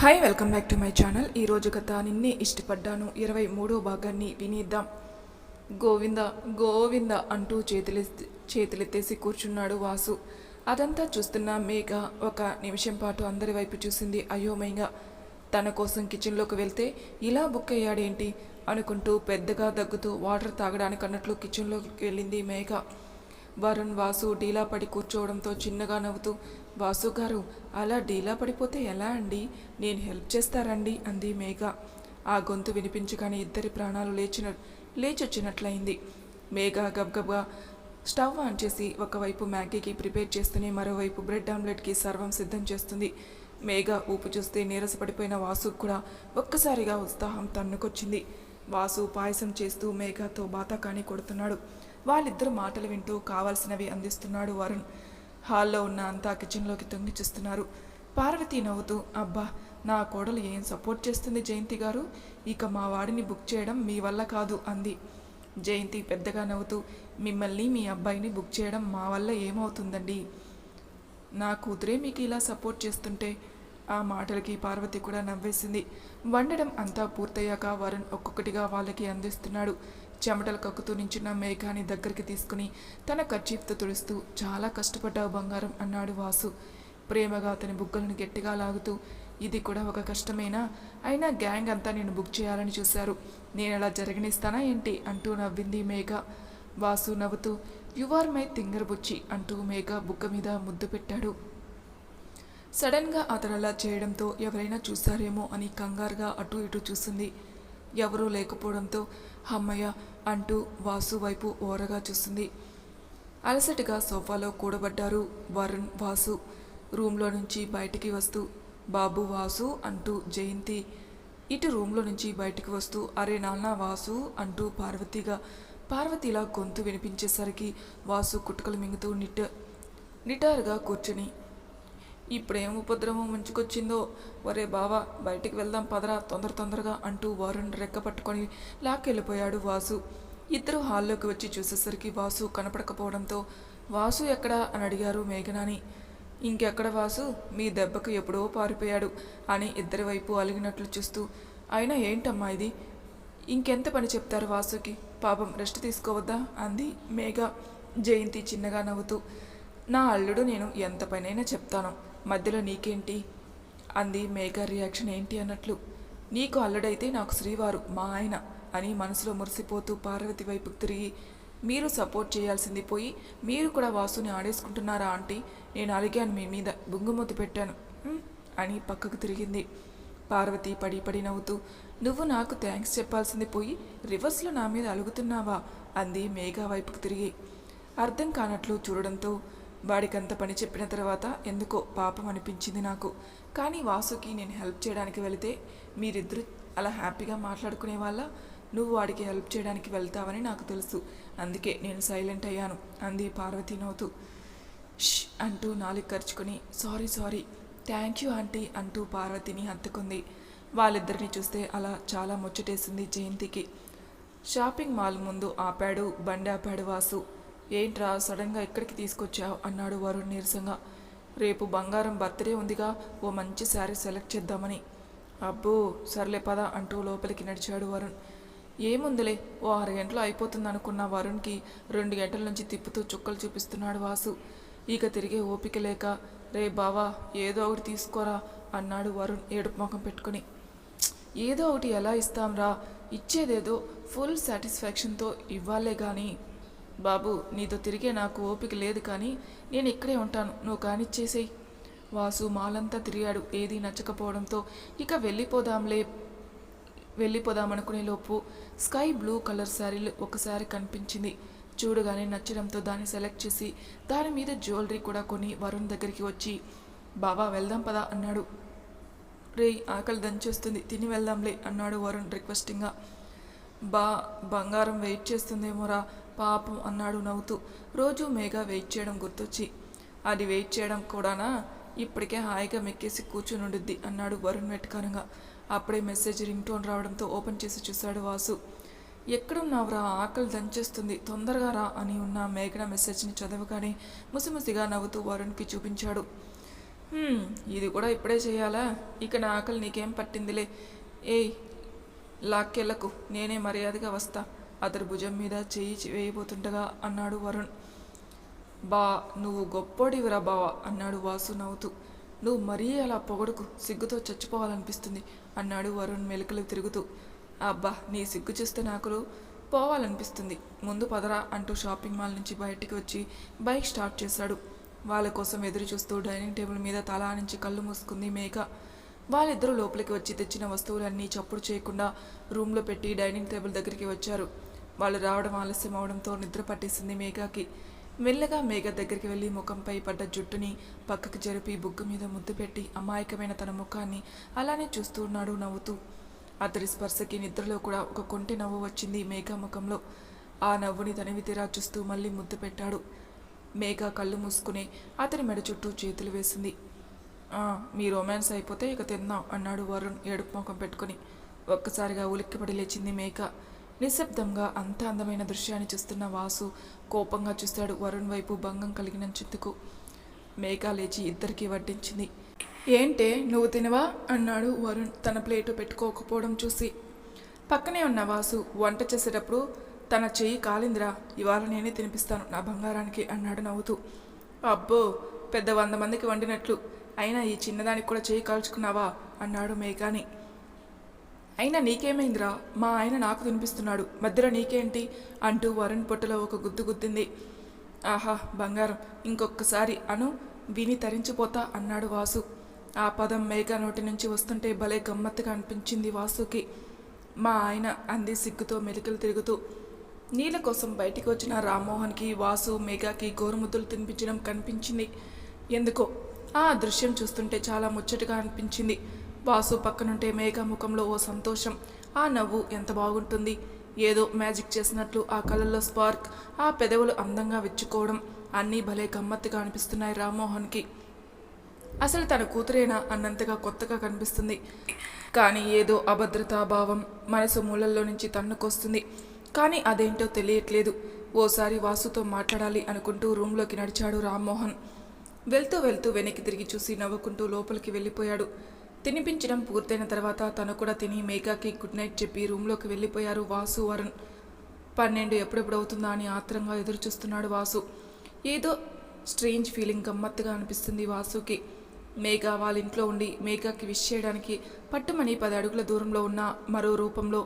Hi welcome back to my channel ఈరోజు కథ నిన్నే ఇష్టపడ్డాను. ఇరవై మూడో భాగాన్ని వినిద్దాం. గోవింద గోవింద అంటూ చేతులెత్తి చేతులెత్తేసి కూర్చున్నాడు వాసు. అదంతా చూస్తున్న మేఘ ఒక నిమిషం పాటు అందరి వైపు చూసింది అయోమయంగా. తన కోసం కిచెన్లోకి వెళ్తే ఇలా బుక్ అయ్యాడేంటి? అనుకుంటూ పెద్దగా దగ్గుతూ వాటర్ తాగడానికి అన్నట్లు కిచెన్లోకి వెళ్ళింది మేఘ. వరుణ్ వాసు డీలా పడి కూర్చోవడంతో చిన్నగా నవ్వుతూ వాసు గారు అలా డీలా పడిపోతే ఎలా అండి? నేను హెల్ప్ చేస్తారండి అంది మేఘ. ఆ గొంతు వినిపించగానే ఇద్దరి ప్రాణాలు లేచిన లేచొచ్చినట్లయింది. మేఘ గబగబా స్టవ్ ఆన్ చేసి ఒకవైపు మ్యాగీకి ప్రిపేర్ చేస్తూనే మరోవైపు బ్రెడ్ ఆమ్లెట్కి సర్వం సిద్ధం చేస్తుంది. మేఘ ఊపు చూస్తే నీరసపడిపోయిన వాసుకు కూడా ఒక్కసారిగా ఉత్సాహం తన్నుకొచ్చింది. వాసు పాయసం చేస్తూ మేఘతో బాతాకాని కొడుతున్నాడు. వాళ్ళిద్దరు మాటలు వింటూ కావాల్సినవి అందిస్తున్నాడు వరుణ్. హాల్లో ఉన్న అంతా కిచెన్లోకి తొంగి చూస్తున్నారు. పార్వతి నవ్వుతూ అబ్బా నా కోడలు ఏం సపోర్ట్ చేస్తుంది జయంతి గారు? ఇక మా వాడిని బుక్ చేయడం మీ వల్ల కాదు అంది. జయంతి పెద్దగా నవ్వుతూ మిమ్మల్ని మీ అబ్బాయిని బుక్ చేయడం మా వల్ల ఏమవుతుందండి? నా కూతురే మీకు ఇలా సపోర్ట్ చేస్తుంటే ఆ మాటలకి పార్వతి కూడా నవ్వేసింది. వండడం అంతా పూర్తయ్యాక వరుణ్ ఒక్కొక్కటిగా వాళ్ళకి అందిస్తున్నాడు. చెమటలు కక్కుతూ నించున్న మేఘాని దగ్గరికి తీసుకుని తన కర్చీఫ్తో తుడుస్తూ చాలా కష్టపడ్డావు బంగారం అన్నాడు వాసు. ప్రేమగా అతని బుగ్గలను గట్టిగా లాగుతూ ఇది కూడా ఒక కష్టమేనా? అయినా గ్యాంగ్ అంతా నేను బుక్ చేయాలని చూశారు. నేను అలా జరగనిస్తానా ఏంటి? అంటూ నవ్వింది మేఘ. వాసు నవ్వుతూ యు ఆర్ మై తింగర్ బుచ్చి అంటూ మేఘ బుగ్గ మీద ముద్దు పెట్టాడు. సడన్గా అతను అలా చేయడంతో ఎవరైనా చూశారేమో అని కంగారుగా అటు ఇటు చూసింది. ఎవరూ లేకపోవడంతో అమ్మయ్య అంటూ వాసు వైపు ఓరగా చూస్తుంది అలసటగా సోఫాలో కూడబడ్డారు వరుణ్ వాసు. రూమ్లో నుంచి బయటికి వస్తూ బాబు వాసు అంటూ జయంతి. ఇటు రూమ్లో నుంచి బయటికి వస్తూ అరే నాన్న వాసు అంటూ పార్వతిగా పార్వతిలా గొంతు వినిపించేసరికి వాసు కుట్టుకలు మింగుతూ నిట్ట నిటారుగా కూర్చుని ఇప్పుడేం ఉపద్రవం ముంచుకొచ్చిందో? ఒరే బావా బయటికి వెళ్దాం పదరా తొందర తొందరగా అంటూ వారుని రెక్క పట్టుకొని లాక్కెళ్ళిపోయాడు వాసు. ఇద్దరు హాల్లోకి వచ్చి చూసేసరికి వాసు కనపడకపోవడంతో వాసు ఎక్కడా? అని అడిగారు మేఘనాని. ఇంకెక్కడ వాసు? మీ దెబ్బకు ఎప్పుడో పారిపోయాడు అని ఇద్దరి వైపు అలిగినట్లు చూస్తూ అయినా ఏంటమ్మా ఇది? ఇంకెంత పని చెప్తారు వాసుకి? పాపం రెస్ట్ తీసుకోవద్దా? అంది మేఘ జయంతి చిన్నగా నవ్వుతూ. నా అల్లుడు నేను ఎంత పనైనా చెప్తాను. మధ్యలో నీకేంటి? అంది మేఘ రియాక్షన్ ఏంటి అన్నట్లు. నీకు అల్లుడైతే నాకు శ్రీవారు మా ఆయన అని మనసులో మురిసిపోతూ పార్వతి వైపుకు తిరిగి మీరు సపోర్ట్ చేయాల్సింది పోయి మీరు కూడా వాసుని ఆడేసుకుంటున్నారా ఆంటీ? నేను అలిగాను మీ మీద బుంగుమూతి పెట్టాను అని పక్కకు తిరిగింది. పార్వతి పడి పడి నవ్వుతూ నువ్వు నాకు థ్యాంక్స్ చెప్పాల్సింది పోయి రివర్స్లో నా మీద అలుగుతున్నావా? అంది మేఘా వైపుకు తిరిగి. అర్థం కానట్లు చూడడంతో వాడికంత పని చెప్పిన తర్వాత ఎందుకో పాపం అనిపించింది నాకు. కానీ వాసుకి నేను హెల్ప్ చేయడానికి వెళితే మీరిద్దరు అలా హ్యాపీగా మాట్లాడుకునే వాళ్ళ నువ్వు వాడికి హెల్ప్ చేయడానికి వెళ్తావని నాకు తెలుసు. అందుకే నేను సైలెంట్ అయ్యాను అంది పార్వతి నవ్వుతూ. ష్ అంటూ నాలుగు ఖర్చుకొని sorry sorry thank you aunty అంటూ పార్వతిని హత్తుకుంది. వాళ్ళిద్దరిని చూస్తే అలా చాలా ముచ్చటేసింది జయంతికి. షాపింగ్ మాల్ ముందు ఆపాడు బండి ఆపాడు వాసు. ఏంట్రా సడన్గా ఇక్కడికి తీసుకొచ్చావు? అన్నాడు వరుణ్ నీరసంగా. రేపు బంగారం బర్త్డే ఉందిగా ఓ మంచి శారీ సెలెక్ట్ చేద్దామని. అబ్బో సర్లే పద అంటూ లోపలికి నడిచాడు వరుణ్. ఏముందిలే ఓ ఆరు గంటలు అయిపోతుంది అనుకున్న వరుణ్కి రెండు గంటల నుంచి తిప్పుతూ చుక్కలు చూపిస్తున్నాడు వాసు. ఇక తిరిగే ఓపిక లేక రే బావా ఏదో ఒకటి తీసుకోరా అన్నాడు వరుణ్ ఏడుపు ముఖం పెట్టుకుని. ఏదో ఒకటి ఎలా ఇస్తాంరా ఇచ్చేదేదో ఫుల్ సాటిస్ఫాక్షన్తో ఇవ్వాలే కానీ బాబు నీతో తిరిగే నాకు ఓపిక లేదు కానీ నేను ఇక్కడే ఉంటాను. నువ్వు కానిచ్చేసేయి. వాసు మాలంతా తిరిగాడు. ఏదీ నచ్చకపోవడంతో ఇక వెళ్ళిపోదాంలే వెళ్ళిపోదామనుకునే లోపు స్కై బ్లూ కలర్ శారీలు ఒకసారి కనిపించింది. చూడగానే నచ్చడంతో దాన్ని సెలెక్ట్ చేసి దాని మీద జ్యువెలరీ కూడా కొని వరుణ్ దగ్గరికి వచ్చి బాబా వెళ్దాం పదా అన్నాడు. రే ఆకలి దంచేస్తుంది. తిని వెళ్దాంలే అన్నాడు వరుణ్ రిక్వెస్టింగ్గా. బా బంగారం వెయిట్ చేస్తుందేమోరా పాపం అన్నాడు నవ్వుతూ. రోజు మేఘ వెయిట్ చేయడం గుర్తొచ్చి. అది వెయిట్ చేయడం కూడానా? ఇప్పటికే హాయిగా మెక్కేసి కూర్చుని ఉండుద్ది అన్నాడు వరుణ్ వెటకారంగా. అప్పుడే మెసేజ్ రింగ్ టోన్ రావడంతో ఓపెన్ చేసి చూశాడు వాసు. ఎక్కడున్నావురా? ఆకలి దంచేస్తుంది. తొందరగా రా అని ఉన్న మేఘన మెసేజ్ని చదవగానే ముసిముసిగా నవ్వుతూ వరుణ్కి చూపించాడు. ఇది కూడా ఇప్పుడే చేయాలా? ఇక నా ఆకలి నీకేం పట్టిందిలే. ఏయ్ లాక్కెళ్ళకు నేనే మర్యాదగా వస్తా. అతడి భుజం మీద చేయి వేయబోతుండగా అన్నాడు వరుణ్. బా నువ్వు గొప్పోడివిరా బావా అన్నాడు వాసు నవ్వుతూ. నువ్వు మరీ అలా పొగడుకు సిగ్గుతో చచ్చిపోవాలనిపిస్తుంది అన్నాడు వరుణ్ మెలికలు తిరుగుతూ. అబ్బా నీ సిగ్గు చూస్తే నాకులు పోవాలనిపిస్తుంది. ముందు పదరా అంటూ షాపింగ్ మాల్ నుంచి బయటికి వచ్చి బైక్ స్టార్ట్ చేశాడు. వాళ్ళ కోసం ఎదురు చూస్తూ డైనింగ్ టేబుల్ మీద తలా నుంచి కళ్ళు మూసుకుంది మేఘ. వాళ్ళిద్దరూ లోపలికి వచ్చి తెచ్చిన వస్తువులన్నీ చప్పుడు చేయకుండా రూమ్లో పెట్టి డైనింగ్ టేబుల్ దగ్గరికి వచ్చారు. వాళ్ళు రావడం ఆలస్యం అవడంతో నిద్ర పట్టేసింది మేఘాకి. మెల్లగా మేఘ దగ్గరికి వెళ్ళి ముఖంపై పడ్డ జుట్టుని పక్కకు జరిపి బుగ్గ మీద ముద్దు పెట్టి అమాయకమైన తన ముఖాన్ని అలానే చూస్తూ ఉన్నాడు నవ్వుతూ. అతడి స్పర్శకి నిద్రలో కూడా ఒక కొంటి నవ్వు వచ్చింది మేఘ ముఖంలో. ఆ నవ్వుని తనివి తీరా చూస్తూ మళ్ళీ ముద్దు పెట్టాడు. మేఘ కళ్ళు మూసుకుని అతని మెడ చుట్టూ చేతులు వేసింది. మీ రొమాన్స్ అయిపోతే ఇక తిందాం అన్నాడు వరుణ్ ఏడుపు ముఖం పెట్టుకుని. ఒక్కసారిగా ఉలిక్కిపడి లేచింది మేక. నిశ్శబ్దంగా అంత అందమైన దృశ్యాన్ని చూస్తున్న వాసు కోపంగా చూశాడు వరుణ్ వైపు భంగం కలిగిన చిత్తుకు. మేక లేచి ఇద్దరికీ వడ్డించింది. ఏంటే నువ్వు తినవా? అన్నాడు వరుణ్ తన ప్లేటు పెట్టుకోకపోవడం చూసి. పక్కనే ఉన్న వాసు వంట చేసేటప్పుడు తన చెయ్యి కాలిందిరా ఇవాళ నేనే తినిపిస్తాను నా బంగారానికి అన్నాడు నవ్వుతూ. అబ్బో పెద్ద వంద మందికి వండినట్లు. అయినా ఈ చిన్నదానికి కూడా చేయి కాల్చుకున్నావా? అన్నాడు మేఘాని. అయినా నీకేమైందిరా? మా ఆయన నాకు తినిపిస్తున్నాడు. మధ్యలో నీకేంటి? అంటూ వరుణ్ పొట్టలో ఒక గుద్దు గుద్దింది. ఆహా బంగారం. ఇంకొకసారి అను విని తరించిపోతా అన్నాడు వాసు. ఆ పదం మేఘ నోటి నుంచి వస్తుంటే భలే గమ్మత్తుగా అనిపించింది వాసుకి. మా ఆయన అంది సిగ్గుతో మెలికలు తిరుగుతూ. నీళ్ళ కోసం బయటికి వచ్చిన రామ్మోహన్కి వాసు మేఘాకి గోరుముద్దులు తినిపించడం కనిపించింది. ఎందుకో? ఆ దృశ్యం చూస్తుంటే చాలా ముచ్చటగా అనిపించింది. వాసు పక్కనుంటే మేఘ ముఖంలో ఓ సంతోషం. ఆ నవ్వు ఎంత బాగుంటుంది. ఏదో మ్యాజిక్ చేసినట్లు ఆ కళ్ళల్లో స్పార్క్ ఆ పెదవులు అందంగా విచ్చుకోవడం. అన్నీ భలే గమ్మత్తుగా అనిపిస్తున్నాయి రామ్మోహన్కి. అసలు తన కూతురేనా అన్నంతగా కొత్తగా కనిపిస్తుంది. కానీ ఏదో అభద్రతా భావం మనసు మూలల్లో నుంచి తన్నుకొస్తుంది. కానీ అదేంటో తెలియట్లేదు. ఓసారి వాసుతో మాట్లాడాలి అనుకుంటూ రూమ్లోకి నడిచాడు రామ్మోహన్. వెళ్తూ వెళ్తూ వెనక్కి తిరిగి చూసి నవ్వుకుంటూ లోపలికి వెళ్ళిపోయాడు. తినిపించడం పూర్తయిన తర్వాత తను కూడా తిని మేఘాకి గుడ్ నైట్ చెప్పి రూమ్లోకి వెళ్ళిపోయారు వాసు వరుణ్. పన్నెండు ఎప్పుడెప్పుడు అవుతుందా అని ఆత్రంగా ఎదురుచూస్తున్నాడు వాసు. ఏదో స్ట్రేంజ్ ఫీలింగ్ గమ్మత్తుగా అనిపిస్తుంది వాసుకి. మేఘ వాళ్ళ ఇంట్లో ఉండి మేఘాకి విష్ చేయడానికి పట్టుమని పది అడుగుల దూరంలో ఉన్న మరో రూపంలో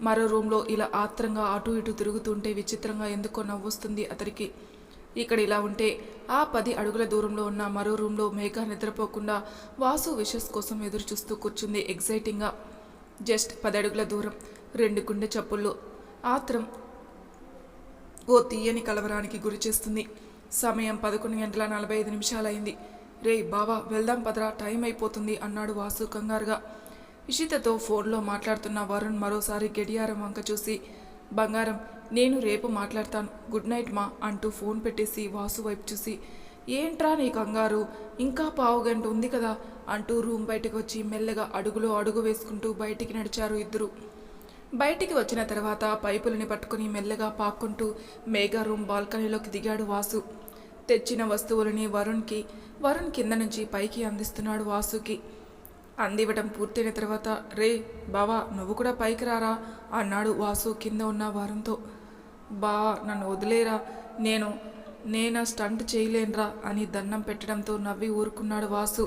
మరో రూమ్లో ఇలా ఆత్రంగా అటు ఇటు తిరుగుతుంటే విచిత్రంగా ఎందుకో నవ్వొస్తుంది అతడికి ఇక్కడ ఇలా ఉంటే ఆ పది అడుగుల దూరంలో ఉన్న మరో రూమ్లో మేఘ నిద్రపోకుండా వాసు విషస్ కోసం ఎదురు చూస్తూ కూర్చుంది ఎగ్జైటింగ్గా జస్ట్ పది అడుగుల దూరం రెండు గుండె చప్పుళ్ళు. ఆత్రం ఓ తీయని కలవరానికి గురి చేస్తుంది. సమయం పదకొండు గంటల నలభై ఐదు నిమిషాలైంది. రే బావా వెళ్దాం పదరా టైం అయిపోతుంది అన్నాడు వాసు కంగారుగా. ఇషితతో ఫోన్లో మాట్లాడుతున్న వరుణ్ మరోసారి గడియారం వంక చూసి బంగారం నేను రేపు మాట్లాడతాను. గుడ్ నైట్ మా అంటూ ఫోన్ పెట్టేసి వాసు వైపు చూసి ఏంట్రా నీ కంగారు? ఇంకా పావు గంట ఉంది కదా అంటూ రూమ్ బయటకు వచ్చి మెల్లగా అడుగులో అడుగు వేసుకుంటూ బయటికి నడిచారు ఇద్దరు. బయటికి వచ్చిన తర్వాత పైపులని పట్టుకుని మెల్లగా పాక్కుంటూ మేఘా రూమ్ బాల్కనీలోకి దిగాడు వాసు. తెచ్చిన వస్తువులని వరుణ్కి వరుణ్ కింద నుంచి పైకి అందిస్తున్నాడు వాసుకి. అందివ్వటం పూర్తయిన తర్వాత రే బావా నువ్వు కూడా పైకి రారా అన్నాడు వాసు కింద ఉన్న వారంతో. బా నన్ను వదిలేరా? నేను నేను స్టంట్ చేయలేనురా అని దండం పెట్టడంతో నవ్వి ఊరుకున్నాడు వాసు.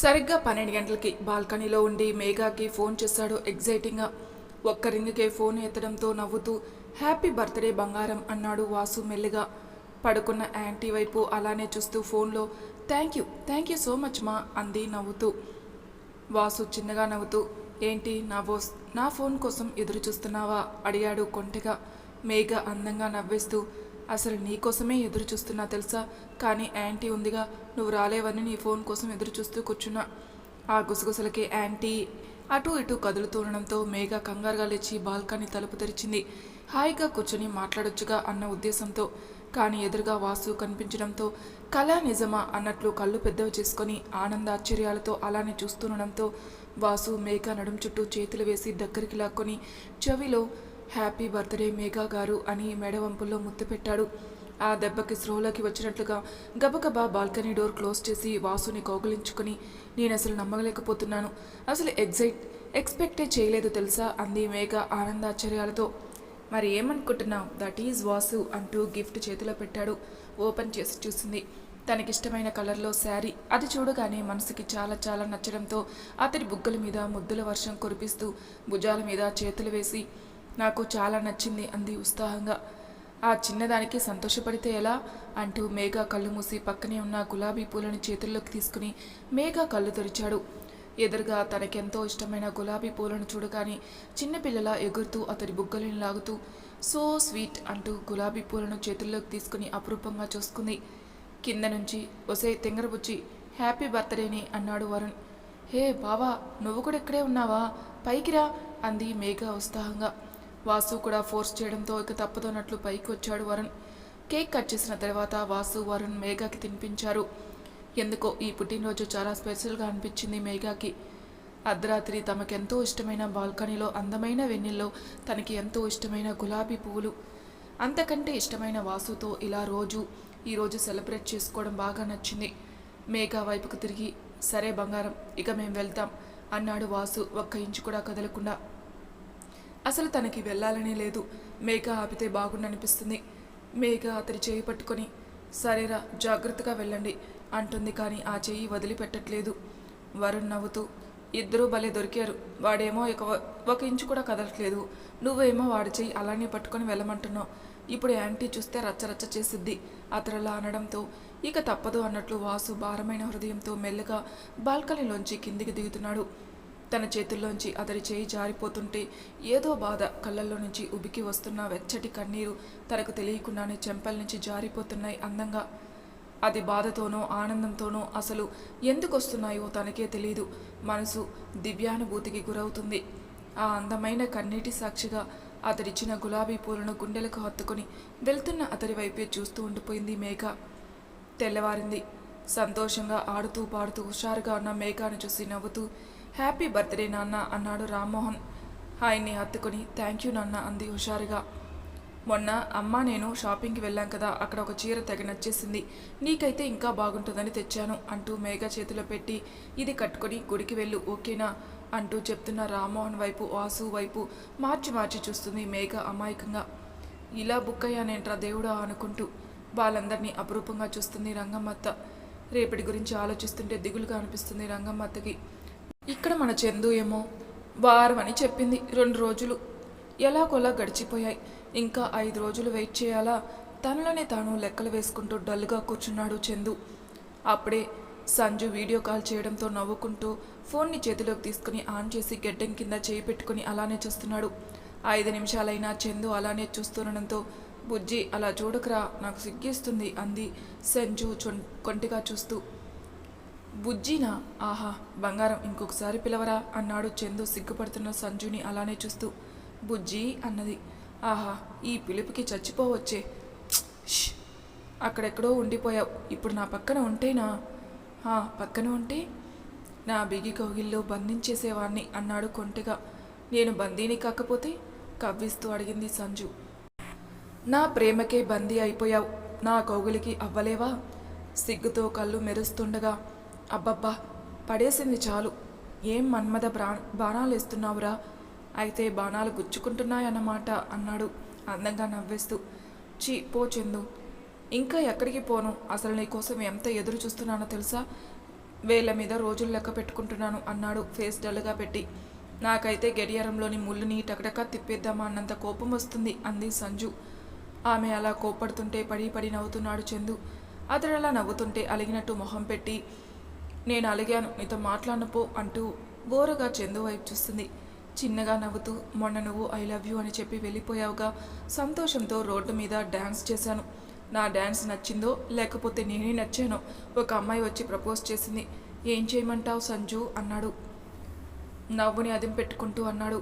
సరిగ్గా పన్నెండు గంటలకి బాల్కనీలో ఉండి మేఘాకి ఫోన్ చేశాడు ఎగ్జైటింగ్గా. ఒక్క రింగ్కే ఫోన్ ఎత్తడంతో నవ్వుతూ హ్యాపీ బర్త్డే బంగారం అన్నాడు వాసు మెల్లిగా. పడుకున్న యాంటీ వైపు అలానే చూస్తూ ఫోన్లో thank you thank you so much మా అంది నవ్వుతూ. వాసు చిన్నగా నవ్వుతూ ఏంటి నా బోస్ నా ఫోన్ కోసం ఎదురు చూస్తున్నావా? అడిగాడు కొంటెగా మేఘ అందంగా నవ్వేస్తూ అసలు నీకోసమే ఎదురు చూస్తున్నా తెలుసా? కానీ యాంటీ ఉందిగా నువ్వు రాలేవని నీ ఫోన్ కోసం ఎదురు చూస్తూ కూర్చున్నా. ఆ గుసగుసలకి యాంటీ అటు ఇటు కదులుతుండడంతో మేఘ కంగారుగా లేచి బాల్కనీ తలుపు తెరిచింది. హాయిగా కూర్చొని మాట్లాడొచ్చుగా అన్న ఉద్దేశంతో కానీ ఎదురుగా వాసు కనిపించడంతో కళా నిజమా? అన్నట్లు కళ్ళు పెద్దవి చేసుకొని ఆనంద ఆశ్చర్యాలతో అలానే చూస్తుండడంతో వాసు మేఘ నడుం చుట్టూ చేతులు వేసి దగ్గరికి లాక్కొని చెవిలో హ్యాపీ బర్త్డే మేఘా గారు అని మెడవంపుల్లో ముద్దు పెట్టాడు. ఆ దెబ్బకి స్రోలోకి వచ్చినట్లుగా గబగబా బాల్కనీ డోర్ క్లోజ్ చేసి వాసుని కౌగిలించుకుని నేను అసలు నమ్మలేకపోతున్నాను. అసలు ఎగ్జైట్ ఎక్స్పెక్టే చేయలేదు తెలుసా? అంది మేఘ ఆనందాశ్చర్యాలతో. మరి ఏమనుకుంటున్నావు? దట్ ఈజ్ వాసు అంటూ గిఫ్ట్ చేతిలో పెట్టాడు. ఓపెన్ చేసి చూసింది. తనకిష్టమైన కలర్లో శారీ. అది చూడగానే మనసుకి చాలా చాలా నచ్చడంతో అతడి బుగ్గల మీద ముద్దుల వర్షం కురిపిస్తూ భుజాల మీద చేతులు వేసి నాకు చాలా నచ్చింది అంది ఉత్సాహంగా. ఆ చిన్నదానికి సంతోషపడితే ఎలా? అంటూ మేఘ కళ్ళు మూసి పక్కనే ఉన్న గులాబీ పూలను చేతుల్లోకి తీసుకుని మేఘ కళ్ళు తెరిచాడు. ఎదురుగా తనకెంతో ఇష్టమైన గులాబీ పూలను చూడగానే చిన్నపిల్లల ఎగురుతూ అతడి బుగ్గలను లాగుతూ సో స్వీట్ అంటూ గులాబీ పూలను చేతుల్లోకి తీసుకుని అపురూపంగా చూసుకుంది. కింద నుంచి ఒసే తింగరబుచ్చి హ్యాపీ బర్త్డేని అన్నాడు వరుణ్. హే బావా నువ్వు కూడా ఇక్కడే ఉన్నావా? పైకిరా అంది మేఘ ఉత్సాహంగా. వాసు కూడా ఫోర్స్ చేయడంతో ఇక తప్పదన్నట్లు పైకి వచ్చాడు వరుణ్. కేక్ కట్ చేసిన తర్వాత వాసు వరుణ్ మేఘకి తినిపించారు. ఎందుకో ఈ పుట్టినరోజు చాలా స్పెషల్గా అనిపించింది మేఘాకి. అర్ధరాత్రి తమకెంతో ఇష్టమైన బాల్కనీలో అందమైన వెన్నెల్లో తనకి ఎంతో ఇష్టమైన గులాబీ పువ్వులు. అంతకంటే ఇష్టమైన వాసుతో ఇలా రోజు ఈరోజు సెలబ్రేట్ చేసుకోవడం బాగా నచ్చింది. మేఘా వైపుకు తిరిగి సరే బంగారం ఇక మేము వెళ్తాం అన్నాడు వాసు ఒక్క ఇంచు కూడా కదలకుండా. అసలు తనకి వెళ్ళాలనే లేదు. మేఘ ఆపితే బాగుండనిపిస్తుంది. మేఘ అతడి చేయి పట్టుకొని సరేరా జాగ్రత్తగా వెళ్ళండి అంటుంది కానీ ఆ చెయ్యి వదిలిపెట్టట్లేదు. వరుణ్ నవ్వుతూ ఇద్దరూ భలే దొరికారు వాడేమో ఇక ఒక ఇంచు కూడా కదలట్లేదు. నువ్వేమో వాడి చెయ్యి అలానే పట్టుకొని వెళ్ళమంటున్నావు. ఇప్పుడు యాంటీ చూస్తే రచ్చరచ్చ చేసిద్ది అతడలా అనడంతో. ఇక తప్పదు అన్నట్లు వాసు భారమైన హృదయంతో మెల్లగా బాల్కనీలోంచి కిందికి దిగుతున్నాడు. తన చేతుల్లోంచి అతడి చేయి జారిపోతుంటే ఏదో బాధ కళ్ళల్లో నుంచి ఉబికి వస్తున్న వెచ్చటి కన్నీరు తనకు తెలియకుండానే చెంపల నుంచి జారిపోతున్నాయి అందంగా. అది బాధతోనో ఆనందంతోనో అసలు ఎందుకు వస్తున్నాయో తనకే తెలియదు మనసు దివ్యానుభూతికి గురవుతుంది. ఆ అందమైన కన్నీటి సాక్షిగా అతడిచ్చిన గులాబీ పూలను గుండెలకు హత్తుకుని వెళ్తున్న అతడి వైపే చూస్తూ ఉండిపోయింది మేఘ. తెల్లవారింది. సంతోషంగా ఆడుతూ పాడుతూ హుషారుగా ఉన్న మేఘాను చూసి నవ్వుతూ హ్యాపీ బర్త్డే నాన్న అన్నాడు రామ్మోహన్. ఆయన్ని హత్తుకుని థ్యాంక్ యూ నాన్న అంది హుషారుగా. మొన్న అమ్మ నేను షాపింగ్కి వెళ్ళాం కదా అక్కడ ఒక చీర తెగ నచ్చేసింది. నీకైతే ఇంకా బాగుంటుందని తెచ్చాను అంటూ మేఘ చేతిలో పెట్టి ఇది కట్టుకొని గుడికి వెళ్ళు ఓకేనా? అంటూ చెప్తున్న రామ్మోహన్ వైపు వాసు వైపు మార్చి మార్చి చూస్తుంది మేఘ అమాయకంగా. ఇలా బుక్ అయ్యానేంట్రా దేవుడా అనుకుంటూ వాళ్ళందరినీ అపురూపంగా చూస్తుంది రంగమ్మత్త. రేపటి గురించి ఆలోచిస్తుంటే దిగులుగా అనిపిస్తుంది రంగమ్మత్తకి. ఇక్కడ మన చందు ఏమో వారం అని చెప్పింది రెండు రోజులు. ఎలాగోలా గడిచిపోయాయి. ఇంకా ఐదు రోజులు వెయిట్ చేయాలా? తనలోనే తాను లెక్కలు వేసుకుంటూ డల్గా కూర్చున్నాడు చందు. అప్పుడే సంజు వీడియో కాల్ చేయడంతో నవ్వుకుంటూ ఫోన్ని చేతిలోకి తీసుకుని ఆన్ చేసి గెడ్డం కింద చేయి పెట్టుకుని అలానే చూస్తున్నాడు. ఐదు నిమిషాలైనా చందు అలానే చూస్తుండడంతో బుజ్జి అలా చూడకురా నాకు సిగ్గేస్తుంది అంది సంజు చొం కొంటిగా చూస్తూ. బుజ్జినా ఆహా బంగారం ఇంకొకసారి పిలవరా అన్నాడు చందు సిగ్గుపడుతున్న సంజుని అలానే చూస్తూ. బుజ్జి అన్నది ఆహా ఈ పిలుపుకి చచ్చిపోవచ్చే. అక్కడెక్కడో ఉండిపోయావు. ఇప్పుడు నా పక్కన ఉంటేనా? "హా, పక్కన ఉంటే? నా బిగి కౌగిల్లో బంధించేసేవాణ్ణి అన్నాడు కొంటెగా. నేను బందీని కాకపోతే? కవ్విస్తూ అడిగింది సంజు. నా ప్రేమకే బందీ అయిపోయావు. నా కౌగులికి అవ్వలేవా? సిగ్గుతో కళ్ళు మెరుస్తుండగా అబ్బబ్బా పడేసింది చాలు. ఏం మన్మద బ్రా బాణాలేస్తున్నావురా? అయితే బాణాలు గుచ్చుకుంటున్నాయన్నమాట అన్నాడు అందంగా నవ్వేస్తూ. చీ పో చందు. ఇంకా ఎక్కడికి పోను? అసలు నీకోసం ఎంత ఎదురు చూస్తున్నానో తెలుసా? వేళ్ళ మీద రోజులు లెక్క పెట్టుకుంటున్నాను అన్నాడు ఫేస్ డల్గా పెట్టి. నాకైతే గడియారంలోని ముళ్ళుని టకటకా తిప్పేద్దామా అన్నంత కోపం వస్తుంది అంది సంజు. ఆమె అలా కోపడుతుంటే పడి పడి నవ్వుతున్నాడు చందు. అతడు అలా నవ్వుతుంటే అలిగినట్టు మొహం పెట్టి నేను అలిగాను. నీతో మాట్లాడనుపో అంటూ బోరగా చందు వైపు చూస్తుంది. చిన్నగా నవ్వుతూ మొన్న నువ్వు ఐ లవ్ యూ అని చెప్పి వెళ్ళిపోయావుగా. సంతోషంతో రోడ్డు మీద డ్యాన్స్ చేశాను. నా డ్యాన్స్ నచ్చిందో లేకపోతే నేనే నచ్చాను ఒక అమ్మాయి వచ్చి ప్రపోజ్ చేసింది. ఏం చేయమంటావు సంజు? అన్నాడు. నవ్వుని అదిం పెట్టుకుంటూ అన్నాడు.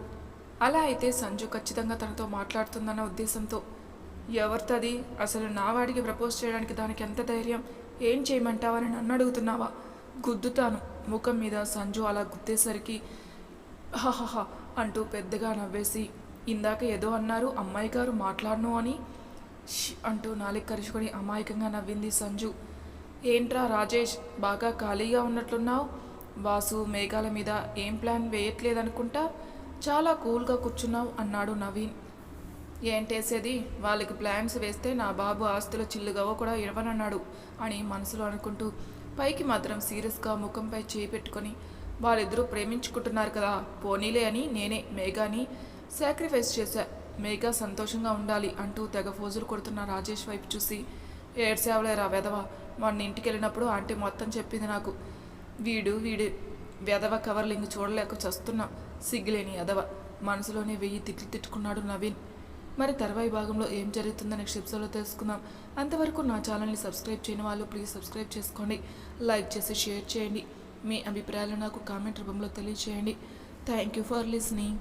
అలా అయితే సంజు ఖచ్చితంగా తనతో మాట్లాడుతుందన్న ఉద్దేశంతో ఎవరితది అసలు నా వాడికి ప్రపోజ్ చేయడానికి దానికి ఎంత ధైర్యం? ఏం చేయమంటావని నన్ను అడుగుతున్నావా? గుద్దుతాను. ముఖం మీద సంజు అలా గుద్దేసరికి హహహ అంటూ పెద్దగా నవ్వేసి ఇందాక ఏదో అన్నారు అమ్మాయి గారు మాట్లాడను అని అంటూ నాలికి కరుచుకొని అమాయకంగా నవ్వింది సంజు. ఏంట్రా రాజేష్ బాగా ఖాళీగా ఉన్నట్లున్నావు? వాసు మేఘాల మీద ఏం ప్లాన్ వేయట్లేదనుకుంటా? చాలా కూల్గా కూర్చున్నావు అన్నాడు నవీన్. ఏంటేసేది వాళ్ళకి ప్లాన్స్ వేస్తే నా బాబు ఆస్తుల చిల్లుగవ్వ కూడా ఇవ్వనన్నాడు అని మనసులో అనుకుంటూ పైకి మాత్రం సీరియస్గా ముఖంపై చేయి పెట్టుకొని వాళ్ళిద్దరూ ప్రేమించుకుంటున్నారు కదా పోనీలే అని నేనే మేఘాని సాక్రిఫైస్ చేశా. మేఘా సంతోషంగా ఉండాలి అంటూ తెగ ఫోజులు కొడుతున్న రాజేష్ వైపు చూసి ఏడ్సేవలేరా వెధవ మొన్న ఇంటికి వెళ్ళినప్పుడు ఆంటీ మొత్తం చెప్పింది నాకు. వీడు వీడు వెధవ కవర్లింగ్ చూడలేక చస్తున్నా సిగ్గులేని ఎదవ మనసులోనే వెయ్యి తిట్లు తిట్టుకున్నాడు నవీన్. మరి తర్వాయి భాగంలో ఏం జరుగుతుందో నెక్స్ట్ ఎపిసోడ్లో తెలుసుకుందాం. అంతవరకు నా ఛానల్ని సబ్స్క్రైబ్ చేయని వాళ్ళు ప్లీజ్ సబ్స్క్రైబ్ చేసుకోండి. లైక్ చేసి షేర్ చేయండి. మీ అభిప్రాయాలు నాకు కామెంట్ రూపంలో తెలియజేయండి థ్యాంక్ యూ ఫర్ లిసనింగ్.